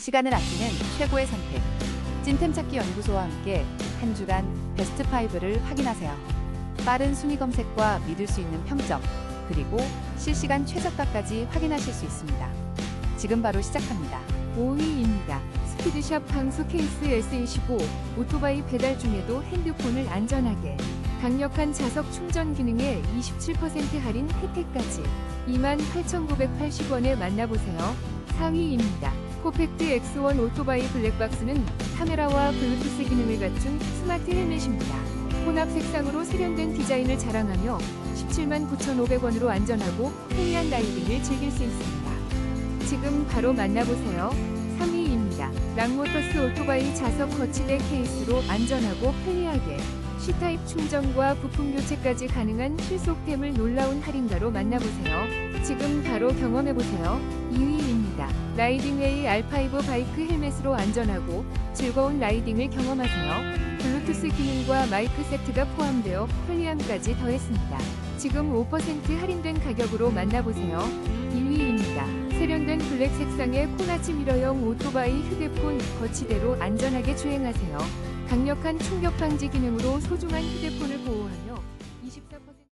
시간을 아끼는 최고의 선택. 찐템 찾기 연구소와 함께 한 주간 베스트 5를 확인하세요. 빠른 순위 검색과 믿을 수 있는 평점, 그리고 실시간 최저가까지 확인하실 수 있습니다. 지금 바로 시작합니다. 5위입니다. 스피드샵 방수 케이스 S25 오토바이 배달 중에도 핸드폰을 안전하게 강력한 자석 충전 기능에 27% 할인 혜택까지 28,980원에 만나보세요. 4위입니다. 코펙트 X1 오토바이 블랙박스는 카메라와 블루투스 기능을 갖춘 스마트 헬멧입니다. 혼합 색상으로 세련된 디자인을 자랑하며 17만 9,500원으로 안전하고 편리한 라이딩을 즐길 수 있습니다. 지금 바로 만나보세요. 3위입니다. 랑모터스 오토바이 자석 거치대 케이스로 안전하고 편리하게 C타입 충전과 부품 교체까지 가능한 실속템을 놀라운 할인가로 만나보세요. 지금 바로 경험해보세요. 2위입니다. 라이딩웨이 R5 바이크 헬멧으로 안전하고 즐거운 라이딩을 경험하세요. 블루투스 기능과 마이크 세트가 포함되어 편리함까지 더했습니다. 지금 5% 할인된 가격으로 만나보세요. 1위입니다. 세련된 블랙 색상의 코나치 미러형 오토바이 휴대폰 거치대로 안전하게 주행하세요. 강력한 충격 방지 기능으로 소중한 휴대폰을 보호하며 24%